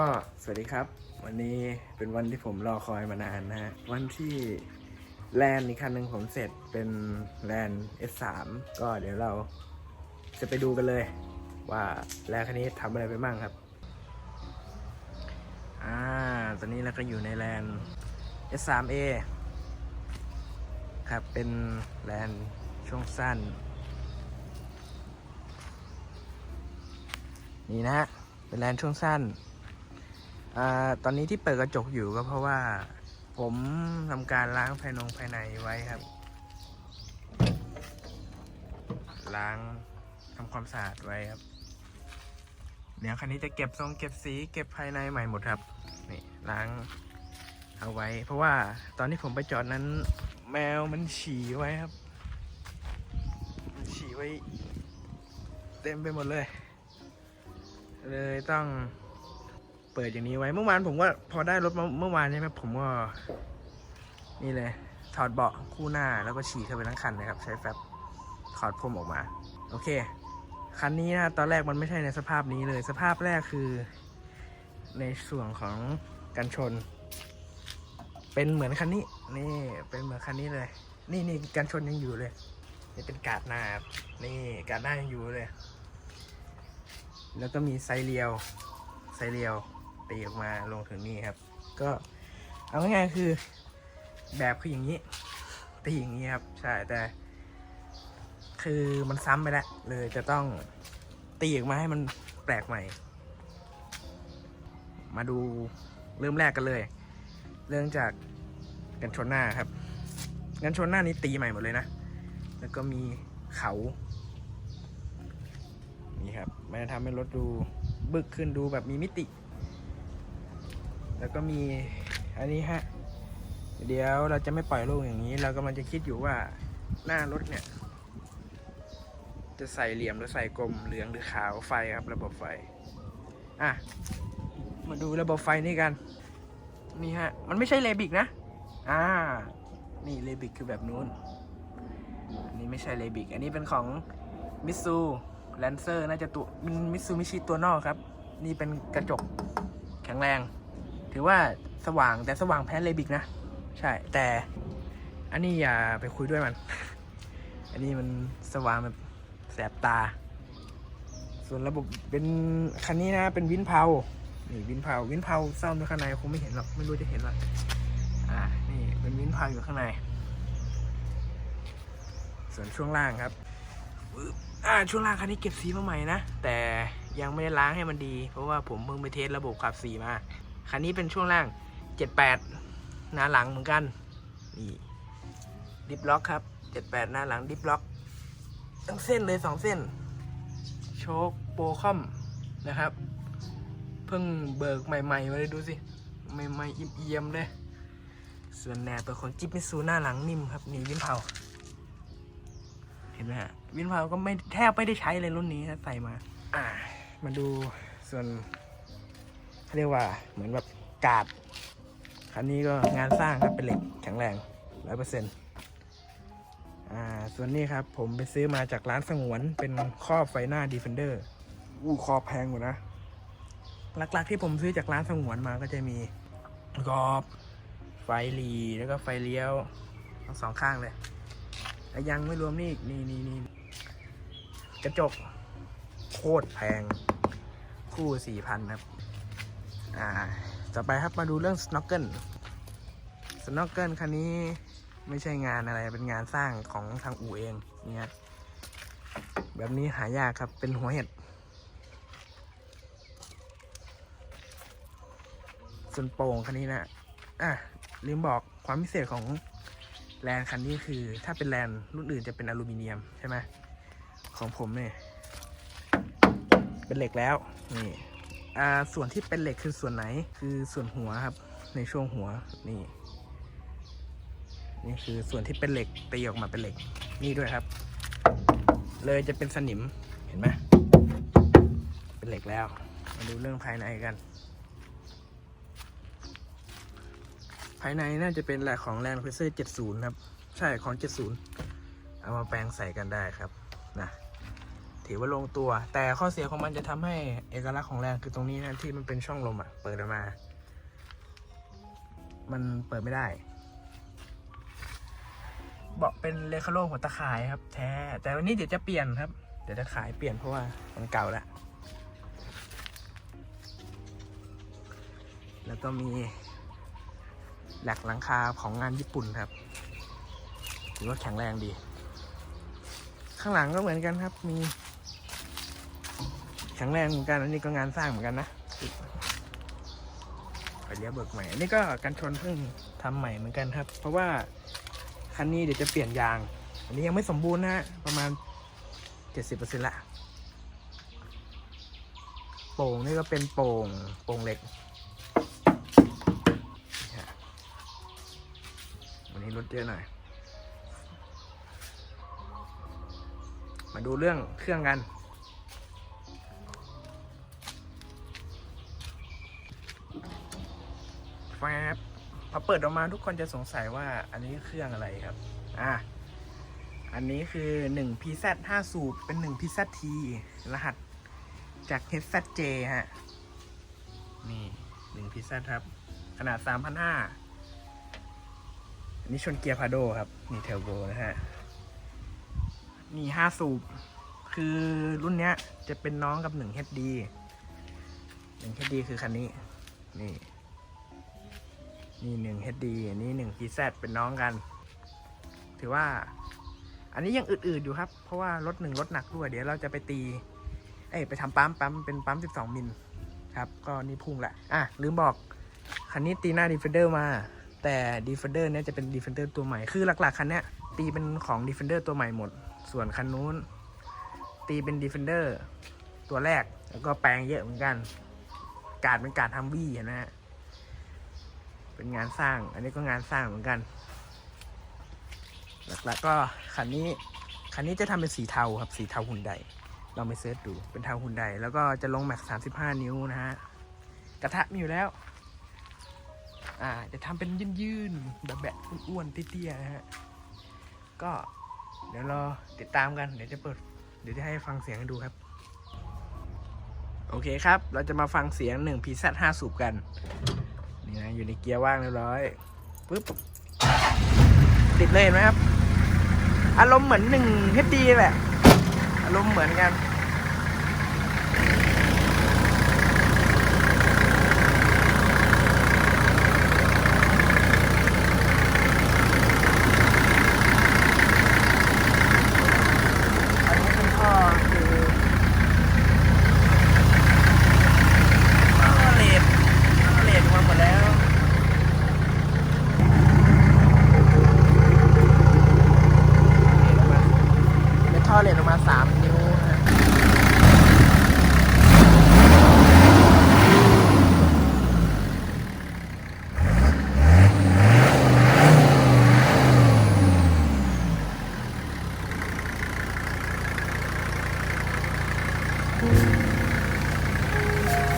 ก็สวัสดีครับ วันนี้เป็นวันที่ผมรอคอยมานานนะฮะ วันที่แลนด์อีกคันหนึ่งผมเสร็จเป็นแลนด์ S3 ก็เดี๋ยวเราจะไปดูกันเลย ว่าแลนด์คันนี้ทำอะไรไปบ้างครับ อ่า ตอนนี้เราก็อยู่ในแลนด์ S3A ครับ เป็นแลนด์ช่วงสั้น นี่นะฮะเป็นแลนด์ช่วงสั้น อตอนนี้ที่เปิดกระจกอยู่ก็เพราะว่า ผมทำการล้างภายนงภายในไว้ครับ ล้างทำความสะอาดไว้ครับ เดี๋ยวคันนี้จะเก็บทรงเก็บสี เก็บภายในใหม่หมดครับ นี่ล้างเอาไว้ เพราะว่าตอนที่ผมไปจอดนั้นแมวมันฉี่ไว้ครับ มันฉี่ไว้ เต็มไปหมดเลย เลยต้อง เปิดอย่างนี้ไว้เมื่อวานผมก็พอได้รถมาเมื่อวานใช่ไหมผมก็นี่เลย ถอดเบาะคู่หน้าแล้วก็ฉีกเข้าไปทั้งคันนะครับ ใช้แฟบถอดพรมออกมา โอเค คันนี้นะตอนแรกมันไม่ใช่ในสภาพนี้เลย สภาพแรกคือ ในส่วนของกันชน เป็นเหมือนคันนี้ นี่เป็นเหมือนคันนี้เลย นี่นี่กันชนยังอยู่เลยนี่เป็นกาดหน้าครับนี่กาดหน้ายังอยู่เลย แล้วก็มีไซเรียวไซเรียว ตีออกมาลงถึงนี่ครับ ก็เอาง่ายๆคือแบบคืออย่างนี้ตีอย่างนี้ครับ ใช่แต่ คือมันซ้ำไปแล้วเลยจะต้องตีออกมาให้มันแปลกใหม่ มาดูเริ่มแรกกันเลย เรื่องจากกันชนหน้าครับกันชนหน้านี้ตีใหม่หมดเลยนะ แล้วก็มีเขานี่ครับ มันจะทำให้รถดูบึกขึ้นดูแบบมีมิติ แล้วก็มีอันนี้ฮะ เดี๋ยวเราจะไม่ปล่อยลูกอย่างนี้ เรากำลังจะคิดอยู่ว่าหน้ารถเนี่ย จะใส่เหลี่ยมหรือใส่กลมเหลืองหรือขาวไฟครับระบบไฟ อะ มาดูระบบไฟนี่กัน นี่ฮะ มันไม่ใช่เลบิกนะ อ่า นี่เลบิกคือแบบนู้น อันนี้ไม่ใช่เลบิก อันนี้เป็นของมิตซูแลนเซอร์น่าจะตัวมิตซูมิชิตัวนอกครับ นี่เป็นกระจกแข็งแรง ถือว่าสว่างแต่สว่างแพ้เลบิกนะ ใช่ แต่อันนี้อย่าไปคุยด้วยมัน อันนี้มันสว่างแบบแสบตา ส่วนระบบเป็นคันนี้นะ เป็นวินเพานี่วินเพาวินเพาซ่อมอยู่ข้างในคงไม่เห็นหรอกไม่รู้จะเห็นหรออ่านี่เป็นวินเพาอยู่ข้างใน ส่วนช่วงล่างครับปึ๊บอ่าช่วงล่างคันนี้เก็บสีมาใหม่นะแต่ยังไม่ได้ล้างให้มันดี เพราะว่าผมเพิ่งไปเทสระบบขับสีมา คันนี้เป็นช่วงล่าง 78 หน้าหลังเหมือนกัน นี่ดิฟล็อกครับ 78 หน้าหลังดิฟล็อก ทั้งเส้นเลยสองเส้น โชคโปรคอมนะครับ เพิ่งเบิกใหม่ๆมาเลยดูสิ ใหม่ๆอิ่มเอี่ยมๆเลย ส่วนแหนบเป็นของจิ๊บมิซูหน้าหลังนิ่มครับ นี่วินเผาเห็นไหมฮะวินเผาก็ไม่แทบไม่ได้ใช้เลยรุ่นนี้ครับใส่มา อ่า มาดูส่วน เรียกว่าเหมือนแบบกาดคันนี้ก็งานสร้างครับเป็นเหล็กแข็งแรงร้อยเปอร์เซ็นต์อ่าส่วนนี้ครับผมไปซื้อมาจากร้านสงวนเป็นครอบไฟหน้า Defender อู้ครอบแพงกว่านะ หลักๆที่ผมซื้อจากร้านสงวนมาก็จะมีกรอบไฟหลีแล้วก็ไฟเลี้ยวทั้งสองข้างเลยยังไม่รวมนี่นี่นี่นี่กระจกโคตรแพง คู่สี่พันครับ อ่าต่อไปครับมาดูเรื่อง snorkel snorkel คันนี้ไม่ใช่งานอะไรเป็นงานสร้างของทางอู่เองเนี่ยแบบนี้หายากครับเป็นหัวเห็ด ส่วนโป่งคันนี้นะ อะลืมบอกความพิเศษของแลนคันนี้คือ ถ้าเป็นแลนรุ่นอื่นจะเป็นอลูมิเนียมใช่ไหมของผมเนี่ย เป็นเหล็กแล้ว นี่ อ่าส่วนที่เป็นเหล็กคือส่วนไหน คือส่วนหัวครับ ในช่วงหัวนี่ นี่คือส่วนที่เป็นเหล็กตีออกมาเป็นเหล็กนี่ด้วยครับ เลยจะเป็นสนิมเห็นไหมเป็นเหล็กแล้ว มาดูเรื่องภายในกัน ภายในน่าจะเป็นแหละของแลนด์ค u เซอร์70 ครับ ใช่ของ 70 เอามาแปลงใส่กันได้ครับนะ ถือว่าลงตัว แต่ข้อเสียของมันจะทำให้เอกลักษณ์ของแรงคือตรงนี้นะที่มันเป็นช่องลมอะ่ะ เปิดออกมา มันเปิดไม่ได้ เบาะเป็นเลคาโลหัวตะข่ายครับ แท้ แต่วันนี้เดี๋ยวจะเปลี่ยนครับ เดี๋ยวจะขายเปลี่ยนเพราะว่ามันเก่าแล้ว แล้วก็มีแหลกหลังคาของงานญี่ปุ่นครับ ถือว่าแข็งแรงดี ข้างหลังก็เหมือนกันครับมี แข็งแรงเหมือนกันอันนี้ก็งานสร้างเหมือนกันนะไปเลี้ยวเบิกใหม่อันนี้ก็กันชนเพิ่งทำใหม่เหมือนกันครับ เพราะว่าคันนี้เดี๋ยวจะเปลี่ยนยาง อันนี้ยังไม่สมบูรณ์นะฮะประมาณเจ็ดสิบเปอร์เซ็นต์ละโป่งนี่ก็เป็นโป่งโป่งเหล็กวันนี้รถเยอะหน่อย มาดูเรื่องเครื่องกัน เปิดออกมาทุกคนจะสงสัยว่าอันนี้เครื่องอะไรครับ อะ อันนี้คือ1 PZ 5สูบเป็น1 PZT รหัสจาก HZJ ฮะ นี่1 PZ ครับ ขนาด 3,500อันนี้ชนเกียร์พาโดครับ นี่เทอร์โบนะฮะ นี่ห้าสูบ คือรุ่นเนี้ยจะเป็นน้องกับหนึ่ง HD หนึ่ง HD คือคันนี้ นี่ นี่หนึ่ง HD อันนี้หนึ่ง PZ เป็นน้องกัน ถือว่า อันนี้ยังอืดๆอยู่ครับ เพราะว่ารถหนึ่งรถหนักด้วย เดี๋ยวเราจะไปตี เอ้ยไปทำปั๊มปั๊มเป็นปั๊ม 12 มิลครับ ก็นี่พุ่งละ อะ ลืมบอก คันนี้ตีหน้าดีเฟนเดอร์มา แต่ Defender เนี่ยจะเป็น Defender ตัวใหม่ คือหลักๆคันเนี้ยตีเป็นของ Defender ตัวใหม่หมด ส่วนคันนู้น ตีเป็น Defender ตัวแรก แล้วก็แปลงเยอะเหมือนกัน การดเป็นการทำวี่นะฮะ เป็นงานสร้าง อันนี้ก็งานสร้างเหมือนกัน หลักๆก็คันนี้คันนี้จะทำเป็นสีเทาครับ สีเทาหุ่นใดเราไปเซิร์ชดู เป็นเทาหุ่นใดแล้วก็จะลงแม็ก35นิ้วนะฮะ กระทะมีอยู่แล้ว อ่า จะทำเป็นยืนๆแบบแบบอ้วนๆเตี้ยๆนะฮะ ก็เดี๋ยวรอติดตามกัน เดี๋ยวจะเปิด เดี๋ยวจะให้ฟังเสียงให้ดูครับ โอเคครับ เราจะมาฟังเสียงหนึ่งพีซห้าสูบกัน นี่นะอยู่ในเกียร์ว่างเรียบร้อยปุ๊บติดเลยเห็นไหมครับ อารมณ์เหมือนหนึ่งเฮดดีแหละ อารมณ์เหมือนกัน อันนี้เป็นท่อคือท่อเลดท่อเลดมาหมดแล้ว เป็นท่อเลดออกมาสามนิ้วนะฮะ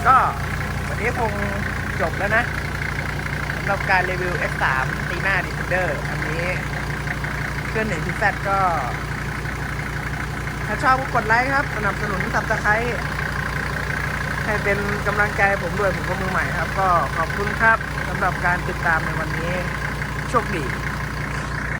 ก็วันนี้คงจบแล้วนะสำหรับ การรีวิว F3 ตีหน้า Defender อันนี้เครื่องหนึ่งพิซซก็ ถ้าชอบก็กดไลค์ครับ สนับสนุนสับตะไคร้ให้เป็นกำลังใจผมด้วยผมก็มือใหม่ครับ ก็ขอบคุณครับสำหรับการติดตามในวันนี้ โชคดี